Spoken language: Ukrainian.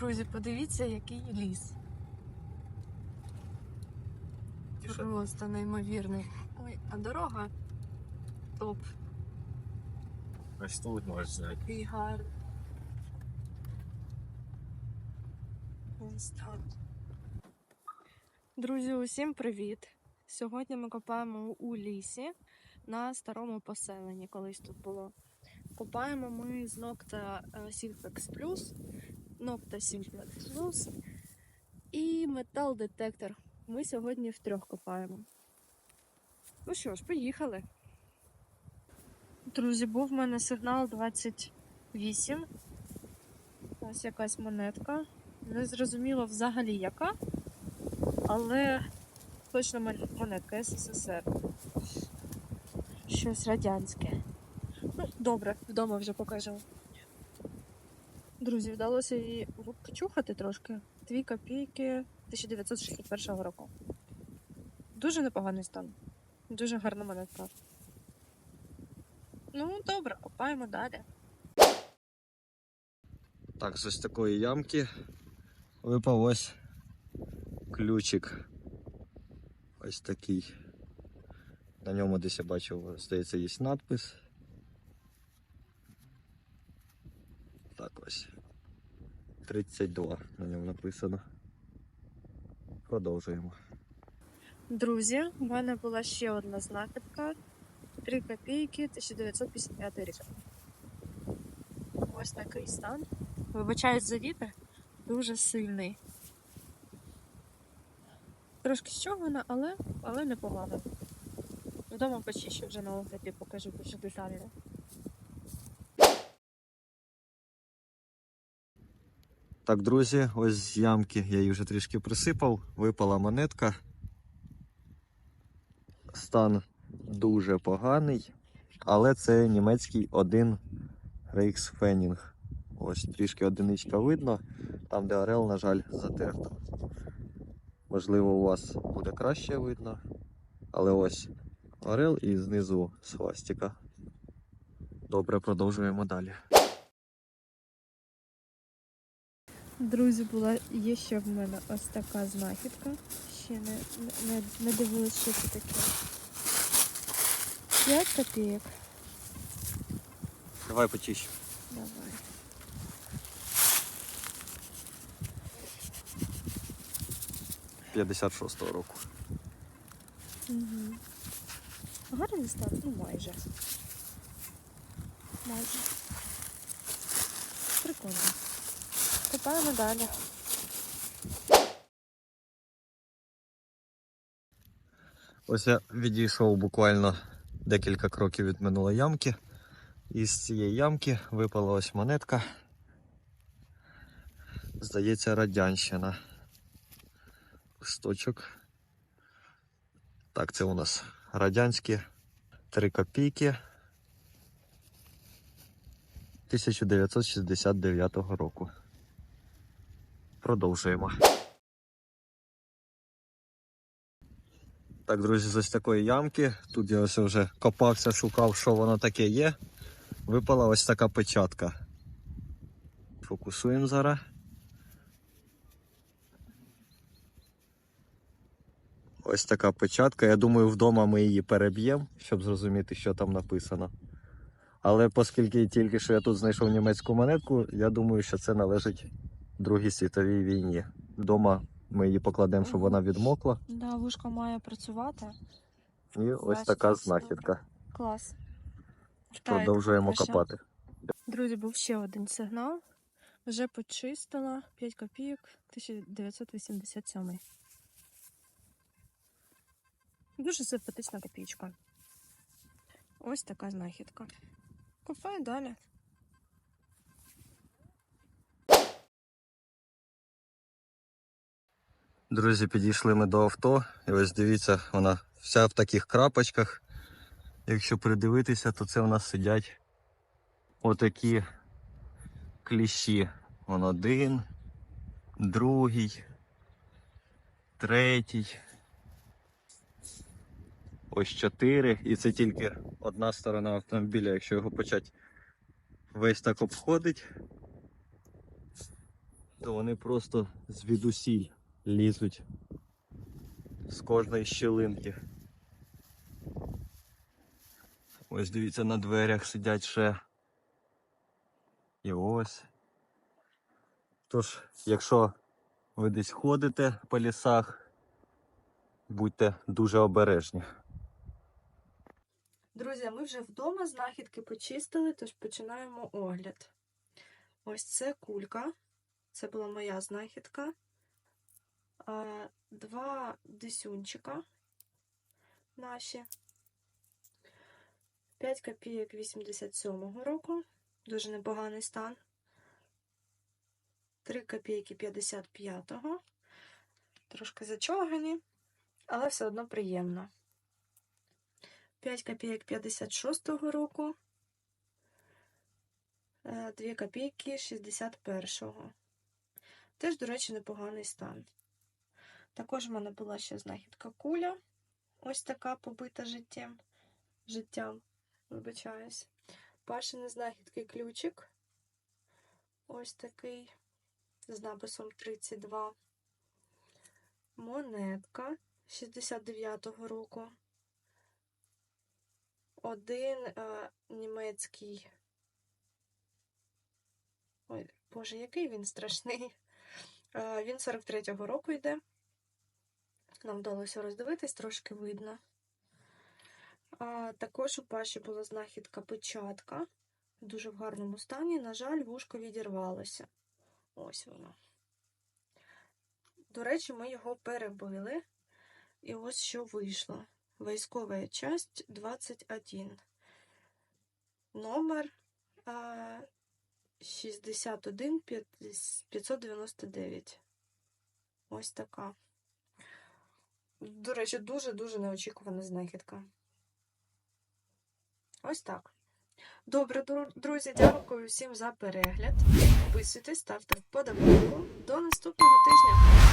Друзі, подивіться, який ліс. Просто неймовірний. Ой, а дорога топ. Ось тут можна. Який гарний. Ось так. Друзі, усім привіт! Сьогодні ми копаємо у лісі на старому поселенні, колись тут було. Копаємо ми з ногта е, Silvex Plus, ногта Silvex Plus і метал детектор. Ми сьогодні втрьох копаємо. Ну що ж, поїхали. Друзі, був в мене сигнал 28. Ось якась монетка. Не зрозуміло взагалі яка, але точно монетка СССР. Щось радянське. Ну, добре, вдома вже покажу. Друзі, вдалося її почухати трошки. Дві копійки 1961 року. Дуже непоганий стан. Дуже гарна монетка. Ну, добре, копаємо далі. Так, з ось такої ямки випав ось ключик. Ось такий. На ньому десь я бачив, здається, є надпис. Так ось. 32 на ньому написано. Продовжуємо. Друзі, у мене була ще одна знахідка. 3 копійки 1955 рік. Ось такий стан. Вибачаюсь за вітер, дуже сильний. Трошки щована, але, але непогано. Вдома почищу вже на огляді, покажу більш детально. Так, друзі, ось з ямки я її вже трішки присипав, випала монетка. Стан дуже поганий, але це німецький один Рейхсфенінг. Ось трішки одиничка видно, там де орел, на жаль, затерто. Можливо, у вас буде краще видно, але ось орел і знизу свастика. Добре, продовжуємо далі. Друзі, була є ще в мене ось така знахідка. Ще не, не, не дивилась, що це таке. 5 копійок. Давай почищу. Давай. – 56-го року. Угу. Гарний стан? Ну майже. Майже. Прикольно. Копаємо далі. Ось я відійшов буквально декілька кроків від минулої ямки. І з цієї ямки випала ось монетка. Здається, радянщина. Листочок. Так, це у нас радянські 3 копійки 1969 року. Продовжуємо. Так, друзі, з ось такої ямки. Тут я ось вже копався, шукав, що воно таке є. Випала ось така печатка. Фокусуємо зараз. Ось така печатка. Я думаю, вдома ми її переб'ємо, щоб зрозуміти, що там написано. Але оскільки тільки що я тут знайшов німецьку монетку, я думаю, що це належить Другій світовій війні. Вдома ми її покладемо, щоб вона відмокла. Да, вушко має працювати. І ось Бачите, така все. знахідка. Клас. Продовжуємо Вітаю, копати. Друзі, був ще один сигнал. Вже почистила 5 копійок 1987. Дуже симпатична копійка. Ось така знахідка. Копаю далі. Друзі, підійшли ми до авто. І ось дивіться, вона вся в таких крапочках. Якщо придивитися, то це в нас сидять отакі кліщі. Вон один, другий, третій. Ось чотири. І це тільки одна сторона автомобіля, якщо його почати весь так обходить, то вони просто звідусіль лізуть з кожної щілинки. Ось дивіться, на дверях сидять ще. І ось. Тож, якщо ви десь ходите по лісах, будьте дуже обережні. Друзі, ми вже вдома знахідки почистили, тож починаємо огляд. Ось це кулька. Це була моя знахідка. А, Два десюнчика наші. 5 копійок 87-го року. Дуже непоганий стан. 3 копійки 55-го. Трошки зачогані, але все одно приємно. 5 копійок 56-го року. 2 копійки 61-го. Теж, до речі, непоганий стан. Також в мене була ще знахідка куля. Ось така побита життям. Життям, вибачаюсь. Пашини знахідки ключик. Ось такий з написом 32. Монетка 69-го року. Один е, німецький. Ой, Боже, який він страшний. Е, він 43-го року йде. Нам вдалося роздивитись, трошки видно. А, також у Паші була знахідка печатка дуже в гарному стані. На жаль, вушко відірвалося. Ось воно. До речі, ми його перебили. І ось що вийшло. Військова часть 21. Номер а, 61 599. Ось така. До речі, дуже-дуже неочікувана знахідка. Ось так. Добре, друзі, дякую всім за перегляд. Підписуйтесь, ставте вподобайку. До наступного тижня.